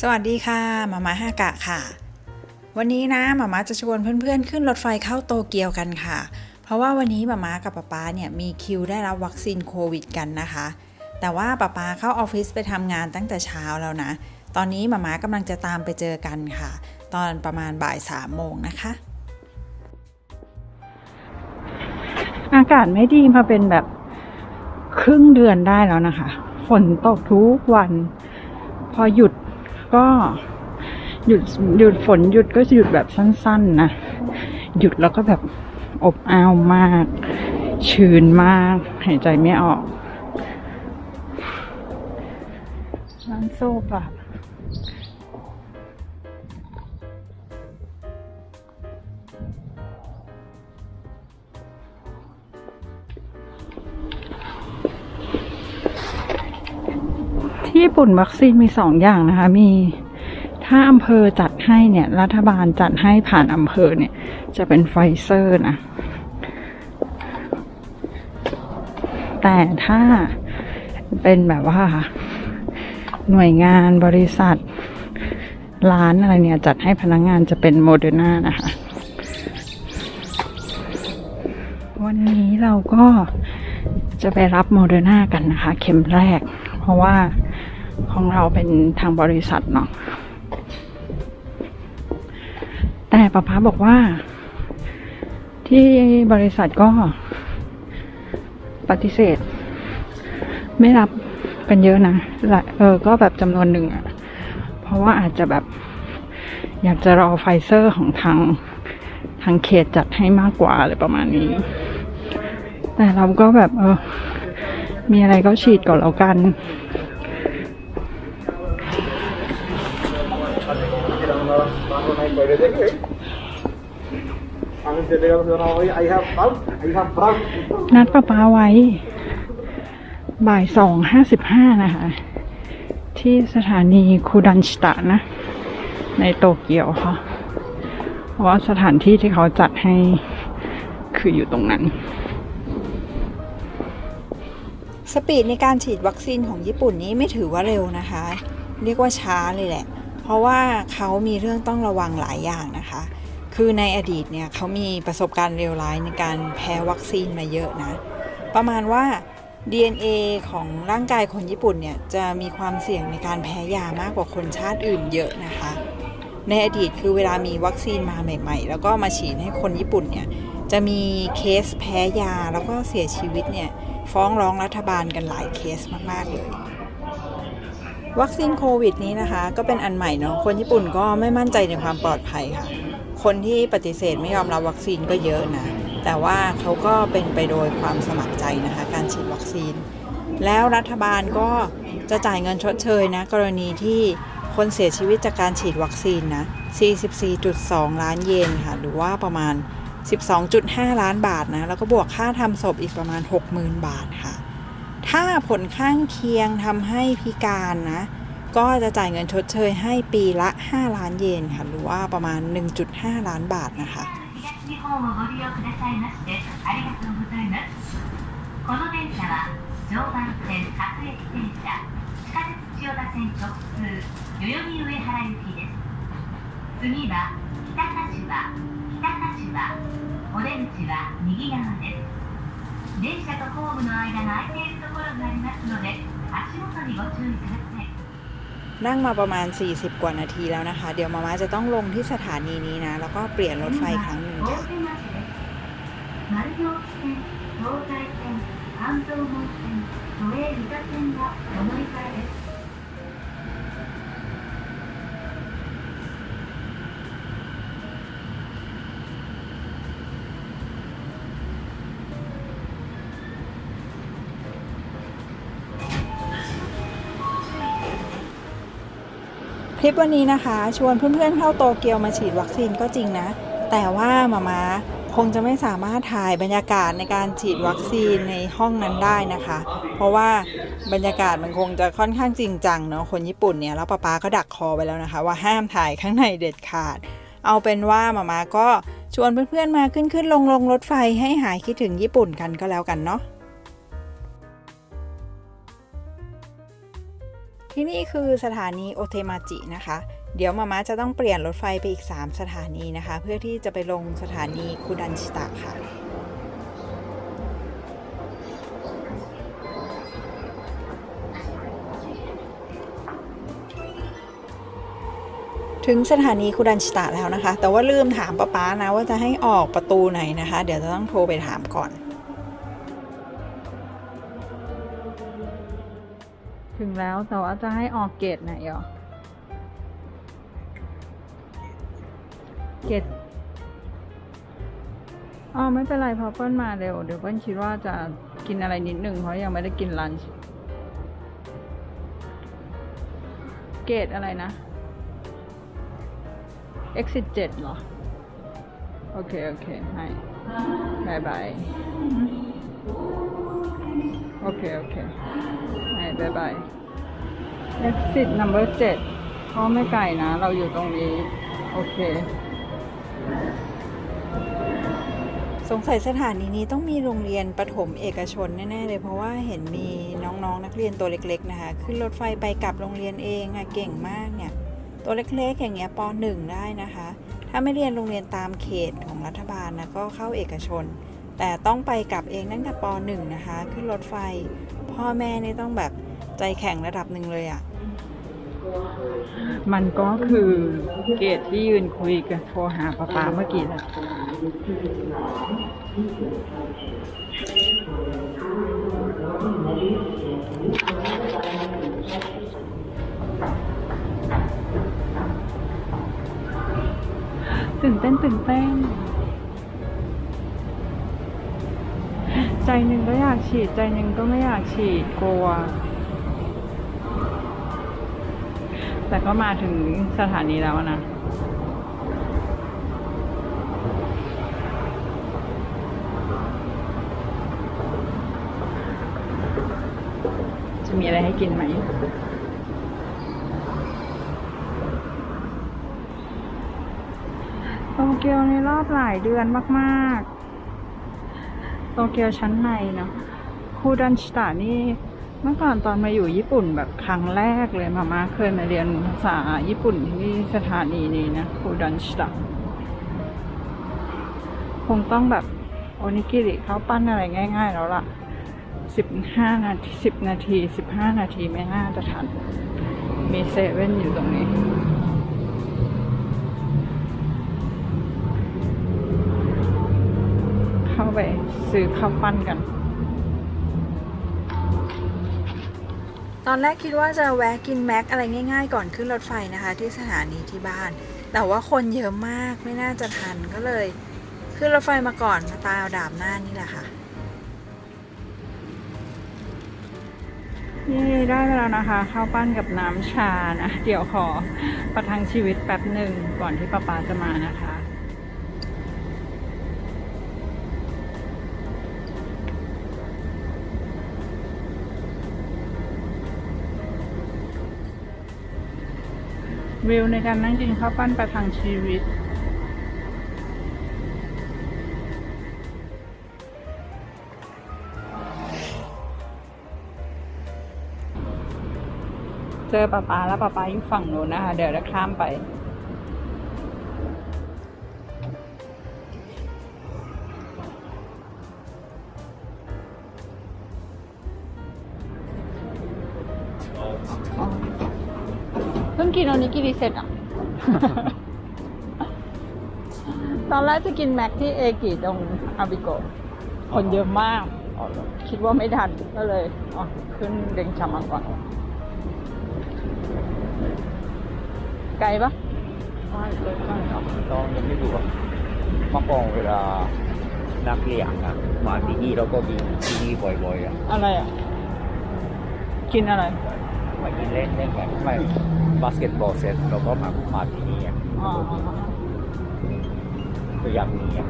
สวัสดีค่ะมาม่าฮากะค่ะ วันนี้นะมาม่าจะชวนเพื่อนๆ ขึ้นรถไฟเข้าโตเกียวกันค่ะ เพราะว่าวันนี้มาม่ากับป๊าป๊าเนี่ยมีคิวได้รับวัคซีนโควิดกันนะคะ แต่ว่าป๊าป๊าเข้าออฟฟิศไปทำงานตั้งแต่เช้าแล้วนะ ตอนนี้มาม่ากำลังจะตามไปเจอกันค่ะ ตอนประมาณบ่ายสามโมงนะคะ อากาศไม่ดีมาเป็นแบบครึ่งเดือนได้แล้วนะคะ ฝนตกทุกวัน พอหยุด ก็หยุดหยุดฝนหยุดก็จะหยุดแบบสั้นๆนะ หยุดแล้วก็แบบอบอ้าวมาก ชื้นมาก หายใจไม่ออกร้านโซ่ปะที่ ปุ่นวัคซีนมีสองอย่างนะคะ มีถ้าอำเภอจัดให้เนี่ย รัฐบาลจัดให้ผ่านอำเภอเนี่ย จะเป็นไฟเซอร์นะ แต่ถ้าเป็นแบบว่า หน่วยงานบริษัท ร้านอะไรเนี่ย จัดให้พนักงงานจะเป็นโมเดอร์นานะคะ วันนี้เราก็จะไปรับโมเดอร์นากันนะคะ เข็มแรก เพราะว่า ของเราเป็นทางบริษัทเนาะแต่ป้าป๊าบอกว่า ที่บริษัทก็ปฏิเสธ ไม่รับกันเยอะนะลายเออก็แบบจำนวนหนึ่งอะเพราะว่าอาจจะแบบ อยากจะรอไฟเซอร์ของทางทางเขตจัดให้มากกว่าอะไรประมาณนี้ แต่เราก็แบบเออมีอะไรก็ฉีดก่อนแล้วกัน นัดป้าป้าไว้ บ่ายสองห้าสิบห้านะคะ ที่สถานีคูดันชิตะนะ ในโตเกียวค่ะเพราะว่าสถานที่ที่เขาจัดให้คืออยู่ตรงนั้น สปีดในการฉีดวัคซีนของญี่ปุ่นนี้ไม่ถือว่าเร็วนะคะ เรียกว่าช้าเลยแหละ เพราะว่าเขามีเรื่องต้องระวังหลายอย่างนะคะ คือในอดีตเนี่ยเขามีประสบการณ์เลวร้ายในการแพ้วัคซีนมาเยอะนะ ประมาณว่า DNA ของร่างกายคนญี่ปุ่นเนี่ยจะมีความเสี่ยงในการแพ้ยามากกว่าคนชาติอื่นเยอะนะคะ ในอดีตคือเวลามีวัคซีนมาใหม่ ๆ แล้วก็มาฉีดให้คนญี่ปุ่นเนี่ยจะมีเคสแพ้ยาแล้วก็เสียชีวิตเนี่ยฟ้องร้องรัฐบาลกันหลายเคสมากๆเลย วัคซีนโควิดนี้นะคะ ก็เป็นอันใหม่เนาะคนญี่ปุ่นก็ไม่มั่นใจในความปลอดภัยค่ะ คนที่ปฏิเสธไม่ยอมรับวัคซีนก็เยอะนะ แต่ว่าเขาก็เป็นไปโดยความสมัครใจนะคะ การฉีดวัคซีน แล้วรัฐบาลก็จะจ่ายเงินชดเชยนะ กรณีที่คนเสียชีวิตจากการฉีดวัคซีนนะ 44.2 ล้านเยนค่ะ หรือว่าประมาณ 12.5 ล้านบาทนะ แล้วก็บวกค่าทำศพอีกประมาณ 60,000 บาทค่ะ ถ้าผลข้างเคียงทำให้พิการนะ ก็จะจ่ายเงินชดเชยให้ปีละ 5 ล้านเยนค่ะ หรือว่าประมาณ 1.5 ล้านบาทนะคะ 東日本をご利用くださいましてありがとうございますこの電車は常磐線各駅電車地下鉄千代田線直通代々木上原行きです次は北柏北柏お出口は右側です電車とホームの間が空いている こ นั่งมาประมาณ 40 กว่านาทีแล้วนะคะ เดี๋ยวมาม่าจะต้องลงที่สถานีนี้นะ แล้วก็เปลี่ยนรถไฟครั้งหนึ่งค่ะ丸 คลิปวันนี้นะคะ ชวนเพื่อนๆเข้าโตเกียวมาฉีดวัคซีนก็จริงนะ แต่ว่ามามาคงจะไม่สามารถถ่ายบรรยากาศในการฉีดวัคซีนในห้องนั้นได้นะคะ เพราะว่าบรรยากาศมันคงจะค่อนข้างจริงจังเนาะคนญี่ปุ่นเนี่ยแล้วป้าป๊าก็ดักคอไปแล้วนะคะ ว่าห้ามถ่ายข้างในเด็ดขาด เอาเป็นว่ามามาก็ชวนเพื่อนๆมาขึ้นขึ้นลงลงรถไฟให้หายคิดถึงญี่ปุ่นกันก็แล้วกันเนาะ ที่นี่คือสถานีโอเทมาจินะคะ เดี๋ยวมาม่าจะต้องเปลี่ยนรถไฟไปอีก 3 สถานีนะคะ เพื่อที่จะไปลงสถานีคูดันชิตะค่ะถึงสถานีคูดันชิตะแล้วนะคะ แต่ว่าลืมถามป้าป๊านะว่าจะให้ออกประตูไหนนะคะ เดี๋ยวจะต้องโทรไปถามก่อน ถึงแล้วแต่ว่าจะให้ออกเกตไหนอะเกตอ๋อไม่เป็นไรพราะเปิ้ลมาเร็วเดี๋ยวเปิ้ลคิดว่าจะกินอะไรนิดหนึ่งเพราะยังไม่ได้กินลันช์เกตอะไรนะ exit 7เหรอ โอเค โอเค ให้บายบาย โอเค โอเค บายบาย exit number 7ก็ไม่ไกลนะ เราอยู่ตรงนี้ โอเค สงสัยสถานีนี้ต้องมีโรงเรียนประถมเอกชนแน่ ๆ เลย เพราะว่าเห็นมีน้องๆนักเรียนตัวเล็ก ๆ นะคะ ขึ้นรถไฟไปกลับโรงเรียนเองอะเก่งมากเนี่ย ตัวเล็ก ๆ อย่างเงี้ยป .1 ได้นะคะ ถ้าไม่เรียนโรงเรียนตามเขตของรัฐบาลนะก็เข้าเอกชน แต่ต้องไปกลับเองตั้งแต่ป .1 นะคะ ขึ้นรถไฟ พ่อแม่นี่ต้องแบบใจแข็งระดับหนึ่งเลยอะมันก็คือเกตที่ยืนคุยกับโทรหาป้าป๊าเมื่อกี้แหละตื่นเต้นตื่นเต้น ใจหนึ่งก็อยากฉีด ใจหนึ่งก็ไม่อยากฉีดกลัว แต่ก็มาถึงสถานีแล้วนะจะมีอะไรให้กินไหม โตเกียวในรอบหลายเดือนมาก ๆ โตเกียวชั้นในเนาะคูดันชิตะนี่เมื่อก่อนตอนมาอยู่ญี่ปุ่นแบบครั้งแรกเลยมาม่าเคยมาเรียนภาษาญี่ปุ่นที่สถานีนี้นะคูดันชิตะคงต้องแบบโอนิกิริเข้าปั้นอะไรง่าย ๆ แล้วล่ะสิบห้านาทีสิบนาทีสิบห้านาทีไม่น่าจะทัน มีเซเว่นอยู่ตรงนี้าไปซื้อข้าวปั้นกัน ตอนแรกคิดว่าจะแวะกินแม็กอะไรง่าย ๆ ก่อนขึ้นรถไฟนะคะ ที่สถานีที่บ้าน แต่ว่าคนเยอะมากไม่น่าจะทันก็เลย ขึ้นรถไฟมาก่อนมาตายเอาดาบหน้านี่แหละค่ะนี่ได้แล้วนะคะข้าวปั้นกับน้ำชานะ เดี๋ยวขอประทังชีวิตแป๊บหนึ่งก่อนที่ป้าป๊าจะมานะคะ วิวในการนั่งกินข้าวปั้นประทังชีวิต เจอป้าปลาแล้วป้าปลาอยู่ฝั่งโน้นนะคะ เดี๋ยวจะข้ามไป กินโอนิกิริเสร็จอะ ตอนแรกจะกินแม็กที่เอกิตรงอาบิโกะคนเยอะมาก คิดว่าไม่ทันก็เลยอ๋อขึ้นเดงชามาก่อน ไกลปะใช่ใช่ใช่ครับตอนยังไม่ดูอะเมื่อก่อนเวลานักเรียนอะมาที่นี่เราก็มีที่นี่บ่อยๆอะอะไรอะ กินอะไร มากินเล่นเล่นกันไม่บาสเกตบอลเสร็จเราก็มามาที่นี่อะ อ๋อ ก็อยากมีอะ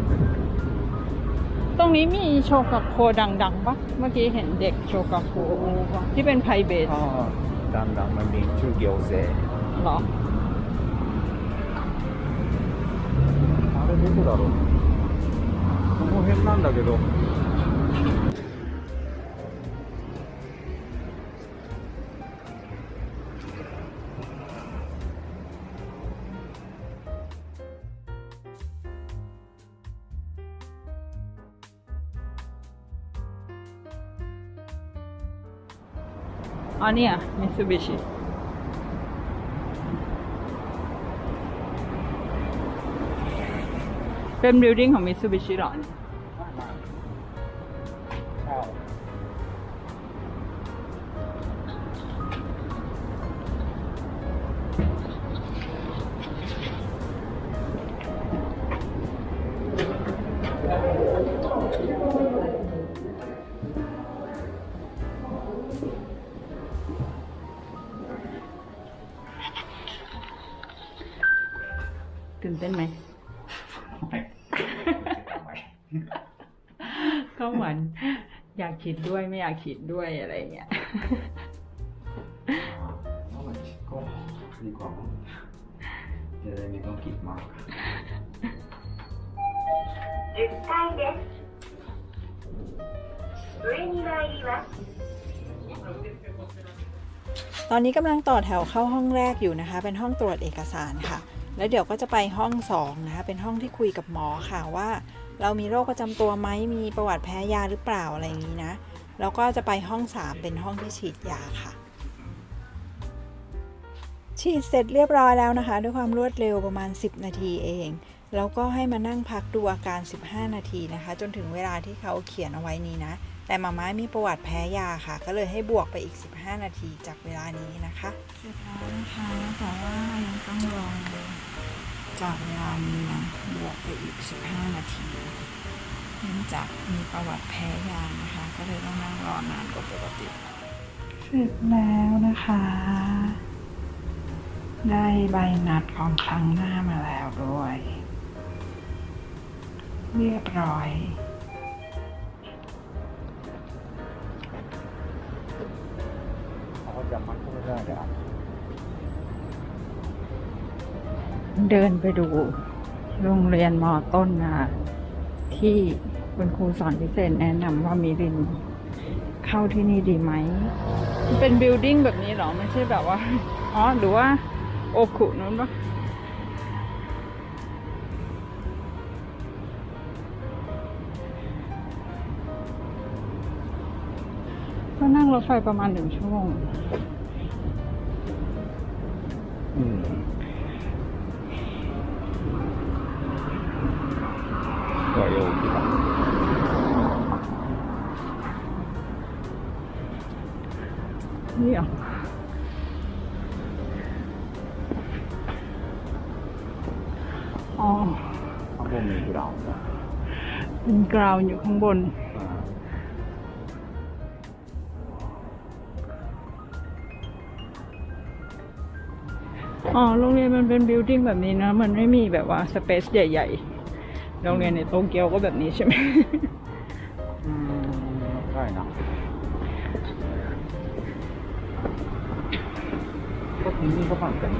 ตรงนี้มีโชกาโคดังๆปะเมื่อกี้เห็นเด็กโชกาโคปะที่เป็นไพเบส อ๋อดังๆมันมีชื่อเกียวเซ เหรอ あれどこだろうこの辺なんだけど อ๋อเนี่ยมิตซูบิชิเป็นบิลดิ้งของมิตซูบิชิหรอ เต้นไหม ก็เหมือนอยากขีดด้วยไม่อยากขีดด้วยอะไรเงี้ย ถ้ามันก็ดีกว่าจะได้ไม่ต้องคิดมาก 10階です上に参ります ตอนนี้กำลังต่อแถวเข้าห้องแรกอยู่นะคะ เป็นห้องตรวจเอกสารค่ะ แล้วเดี๋ยวก็จะไปห้องสองนะคะเป็นห้องที่คุยกับหมอค่ะว่า เรามีโรคประจำตัวไหมมีประวัติแพ้ยาหรือเปล่าอะไรอย่างนี้นะแล้วก็จะไปห้องสามเป็นห้องที่ฉีดยาค่ะ ฉีดเสร็จเรียบร้อยแล้วนะคะ ด้วยความรวดเร็วประมาณ 10 นาทีเองแล้วก็ให้มานั่งพักดูอาการ 15 นาทีนะคะ จนถึงเวลาที่เขาเขียนเอาไว้นี้นะ แต่มาม่ามีประวัติแพ้ยาค่ะ ก็เลยให้บวกไปอีก 15 นาทีจากเวลานี้นะคะเสร็จแล้วนะคะแต่ว่ายังต้องรอจากเวลานี้นะบวกไปอีก 15 นาทีเนื่องจากมีประวัติแพ้ยานะคะ ก็เลยต้องนั่งรอนานกว่าปกติเสร็จแล้วนะคะ ได้ใบนัดของครั้งหน้ามาแล้วด้วย เรียบร้อย เดี๋ยวเดินไปดูโรงเรียนมอต้นนะที่คุณครูสอนพิเศษแนะนำว่ามีรินเข้าที่นี่ดีไหม เป็นบิลดิ้งแบบนี้หรอ ไม่ใช่แบบว่า อ๋อ หรือว่า โอคุนู้นปะก็นั่งรถไฟประมาณหนึ่งชั่วโมง กราวอยู่ข้างบนอ่าอ๋อ โรงเรียนมันเป็นบิลดิ้งแบบนี้นะ มันไม่มีแบบว่าสเปซใหญ่ๆ โรงเรียนในโตเกียวก็แบบนี้ใช่ไหมอืมใช่นะก็ที่นี่ก็มันเป็น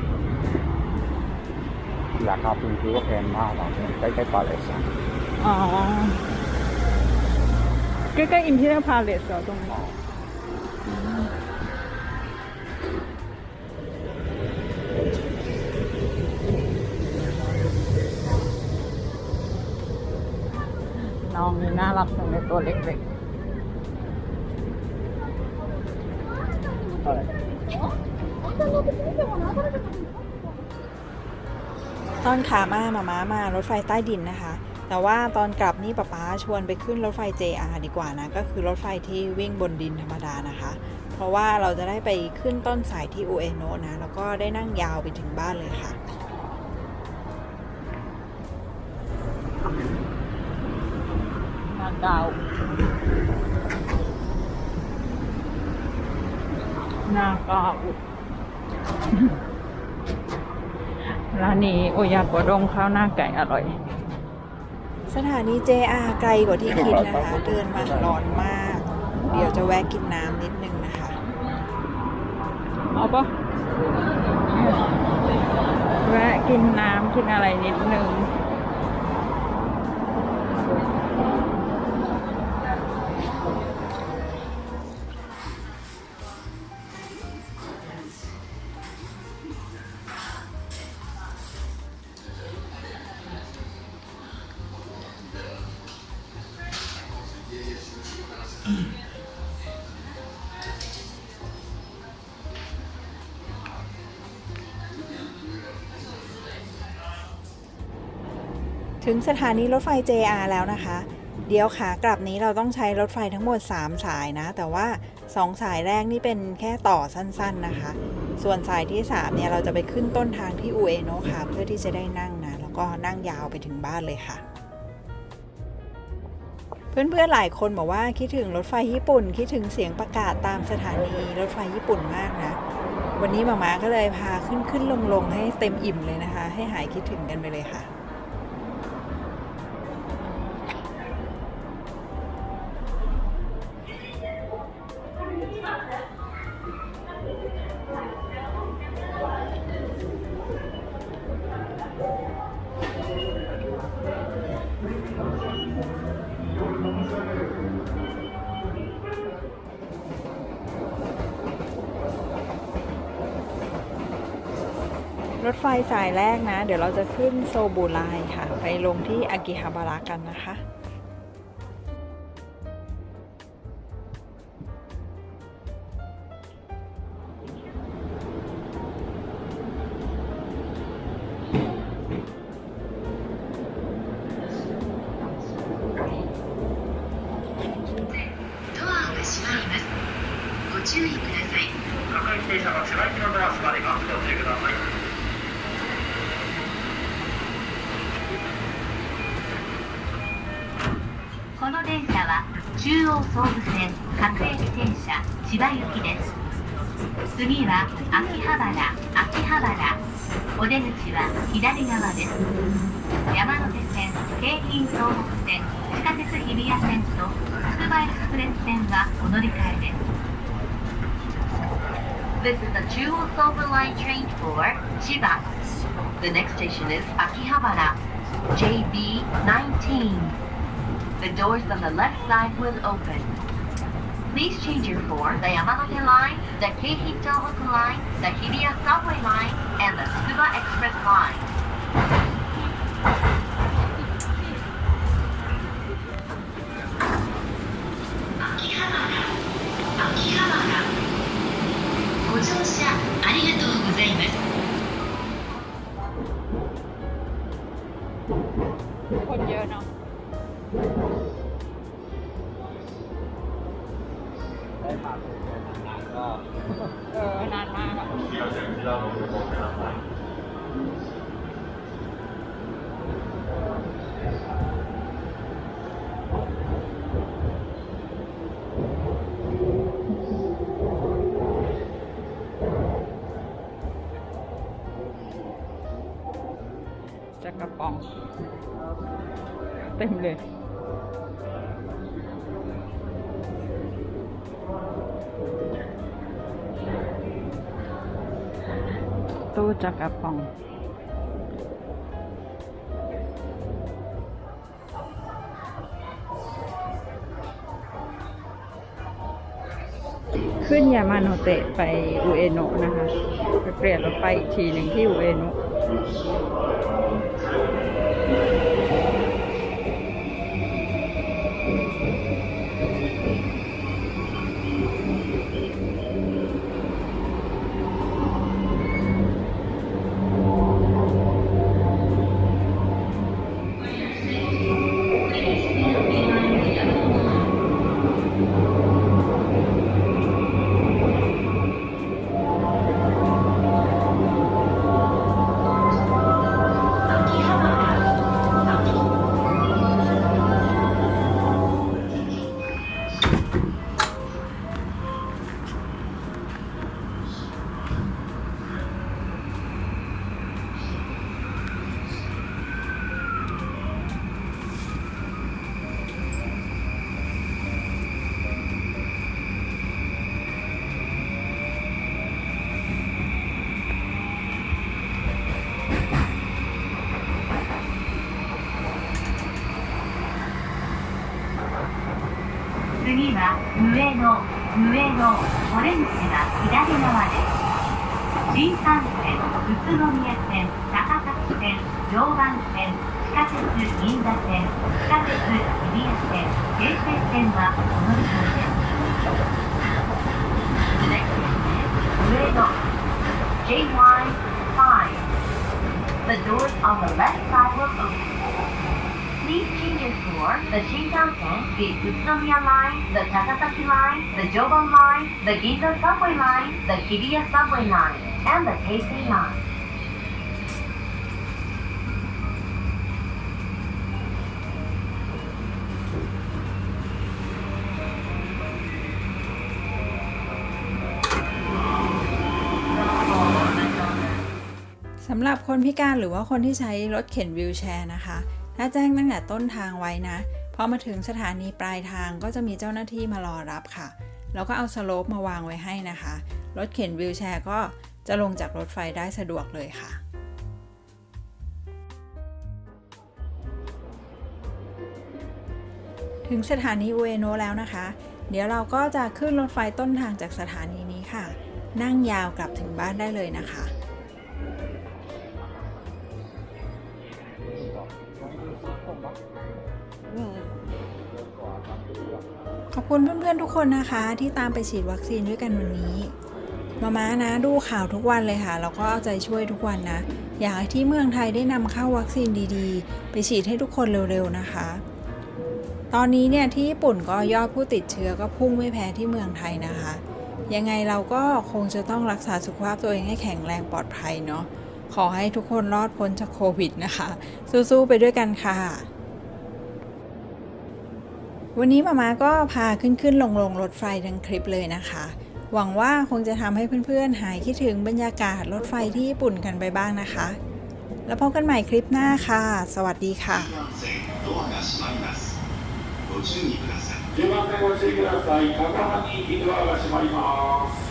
ราคาพื้นที่ก็แพงมากอะใกล้ๆปาเลสอะอ๋อ ใกล้ๆอิมพีเรียลพาเลสเหรอตรงนี้น้องนี่น่ารักจังเลยตัวเล็กเท่าไหร่ตอนขามามาม้ามารถไฟใต้ดินนะคะ แต่ว่าตอนกลับนี่ป๊าป๊าชวนไปขึ้นรถไฟ JR ดีกว่านะ ก็คือรถไฟที่วิ่งบนดินธรรมดานะคะ เพราะว่าเราจะได้ไปขึ้นต้นสายที่อุเอโนะนะ แล้วก็ได้นั่งยาวไปถึงบ้านเลยค่ะๆนาดาวนากาอุร้านนี้โอยาโกดงข้าวหน้าไก่อร่อย สถานี JR ไกลกว่าที่คิดนะคะ เดินมาร้อนมาก เดี๋ยวจะแวะกินน้ำนิดนึงนะคะเอาปะแวะกินน้ำกินอะไรนิดนึง ถึงสถานีรถไฟ JR แล้วนะคะ เดี๋ยวขากลับนี้เราต้องใช้รถไฟทั้งหมด 3 สายนะ แต่ว่า 2 สายแรกนี่เป็นแค่ต่อสั้นๆนะคะ ส่วนสายที่ 3 เนี่ยเราจะไปขึ้นต้นทางที่อุเอโนะค่ะ เพื่อที่จะได้นั่งนะ แล้วก็นั่งยาวไปถึงบ้านเลยค่ะ เพื่อนๆหลายคนบอกว่าคิดถึงรถไฟญี่ปุ่น คิดถึงเสียงประกาศตามสถานีรถไฟญี่ปุ่นมากนะวันนี้มามาก็เลยพาขึ้นขึ้นลงลงๆให้เต็มอิ่มเลยนะคะ ให้หายคิดถึงกันไปเลยค่ะ สายแรกนะ เดี๋ยวเราจะขึ้นโซบูไลค่ะ ไปลงที่อากิฮาบาระกันนะคะ 原秋葉原お出口は左側です山手線京浜東北線地下鉄日比谷線とつくばエクスプレス線はお乗り換えです This is the Chuo Silver Line train for Chiba. The next station is Akihabara, JB 19. The doors on the left side will open. Please change your form the Yamanote Line, the Keihei Tohoku Line, the Hibiya Subway Line, and the Tsukuba Express Line. 秋葉原秋葉原ご乗車ありがとうございます ต็มเลยตู้จักรป๋องขึ้นยามาโนเตะไปอุเอโนะนะคะ ไปเปลี่ยนรถไฟอีกทีหนึ่งที่อุเอโนะ 次は上野上野オレンジが左側です新幹線宇都宮線高崎線常磐線地下鉄銀座線地下鉄日比谷線京成線はお乗り換えです上野 JY5 The doors on the left side will open Please change for the Shinkansen, the Utsunomiya Line, the Takasaki Line, the Joban Line, the Ginza Subway Line, the Hibiya Subway Line, and the Keisei Line. สำหรับคนพิการหรือว่าคนที่ใช้รถเข็นวิวแชร์นะคะ ถ้าแจ้งตั้งแต่ต้นทางไว้นะพอมาถึงสถานีปลายทางก็จะมีเจ้าหน้าที่มารอรับค่ะ แล้วก็เอาสโลปมาวางไว้ให้นะคะ รถเข็นวิวแชร์ก็จะลงจากรถไฟได้สะดวกเลยค่ะถึงสถานีอุเอโนแล้วนะคะ เดี๋ยวเราก็จะขึ้นรถไฟต้นทางจากสถานีนี้ค่ะ นั่งยาวกลับถึงบ้านได้เลยนะคะ คุณเพื่อนๆทุกคนนะคะที่ตามไปฉีดวัคซีนด้วยกันวันนี้ มาม้านะดูข่าวทุกวันเลยค่ะ แล้วก็เอาใจช่วยทุกวันนะ อยากให้ที่เมืองไทยได้นำเข้าวัคซีนดีๆ ไปฉีดให้ทุกคนเร็วๆนะคะ ตอนนี้เนี่ยที่ญี่ปุ่นก็ยอดผู้ติดเชื้อก็พุ่งไม่แพ้ที่เมืองไทยนะคะ ยังไงเราก็คงจะต้องรักษาสุขภาพตัวเองให้แข็งแรงปลอดภัยเนาะขอให้ทุกคนรอดพ้นจากโควิดนะคะ สู้ๆไปด้วยกันค่ะ วันนี้มามาก็พาขึ้นขึ้นลงลงรถไฟทั้งคลิปเลยนะคะ หวังว่าคงจะทำให้เพื่อนๆ หายคิดถึงบรรยากาศรถไฟที่ญี่ปุ่นกันไปบ้างนะคะ แล้วพบกันใหม่คลิปหน้าค่ะ สวัสดีค่ะ ドアが閉まりますご注意ください10番線ご注意ください。高浜にドアが閉まります。